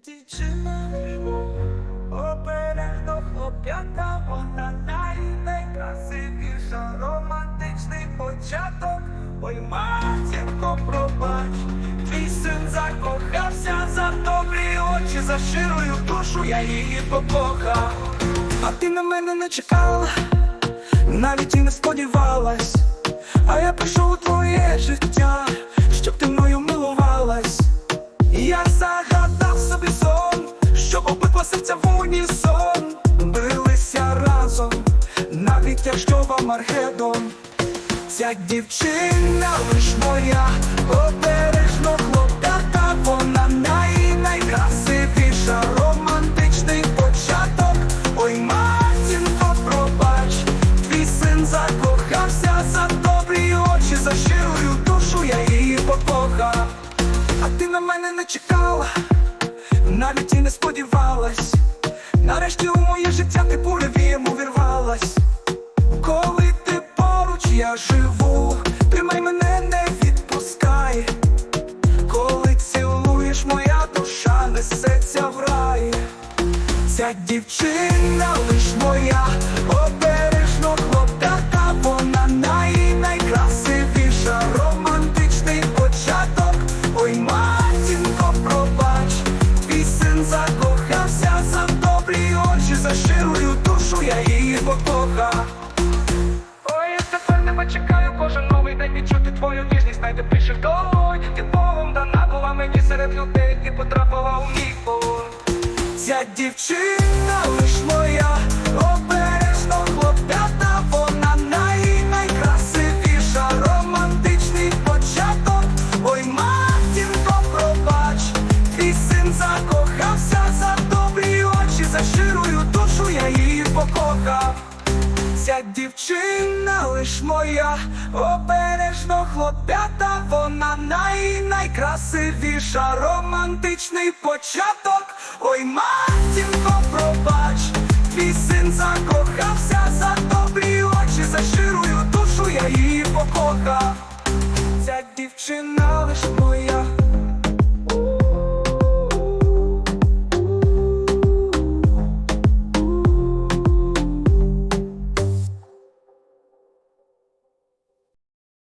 Дівчина обережно хлоп'ята, вона най- найкрасивіша, романтичний початок. Ой, матінко, пробач, твій син закохався за добрі очі, за щирою душу я її покохав. А ти на мене не чекала, навіть і не сподівалась. А я прийшов у твоє вам Ця дівчина лиш моя, обережно хлоп'ята, вона най найкрасивіша, романтичний початок. Ой, матінко, пробач, твій син закохався за добрі очі, за щирою душу я її покохав. А ти на мене не чекала, навіть і не сподівалась. Нарешті у моє життя ти буревієм увірвалась. Дівчина лиш моя, обережно хлоп'ята, вона най найкрасивіша, романтичний початок. Ой, матінко, пробач, син закохався за добрі очі, за щирою душу я її покохав. Ой, я тепер тебе чекаю, кожен новий день відчути твою ніжність, найтепліших долонь Ти Богом дана була мені серед людей, і потрапила Ця дівчина лиш моя, обережно хлоп'ята, вона най найкрасивіша, романтичний початок. Ой, матінко, пробач, твій син закохався за добрі очі, за щирою душу я її покохав. Ця дівчина лиш моя, обережно хлоп'ята, вона най найкрасивіша, романтичний початок. Ой, матінко, пробач, твій син закохався за добрі очі, за щирою душу я її покохав. Ця дівчина лиш моя,